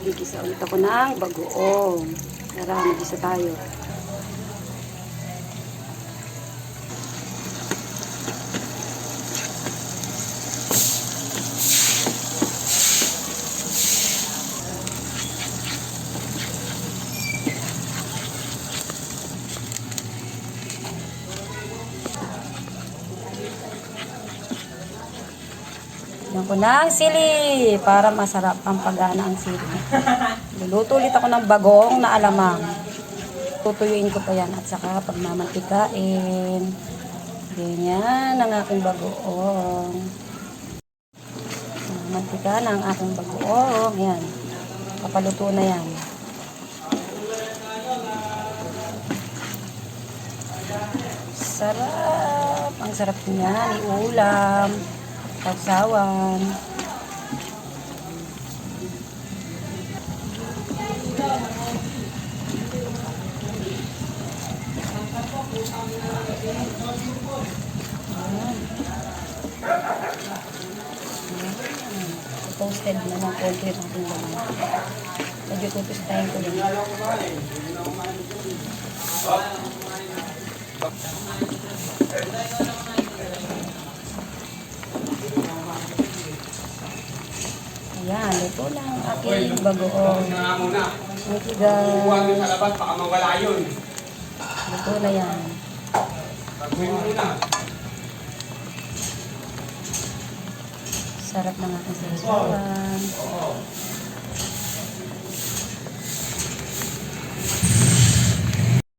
Mag-isa ulit ako ng bagoong. Tara, mag-isa tayo. Yan ko ng sili para masarap ang pagana ang sili. Luluto ulit ako ng bagong na alamang. Tutuyuin ko pa yan at saka pagmamantikain. Ganyan ang aking bagoong. Mantika na ang aking bagoong. Yan. Papaluto na yan. Sarap. Ang sarap niya. Iulam. Pagsawan. Toasted na ng konti ating laman. Medyo tutustahin ko lang. Ayan, ito lang ang aking bagoong. guys. sa labas, baka mawala yun. Ito na yan. Taguin mo muna. Sarap ng aking sasawan.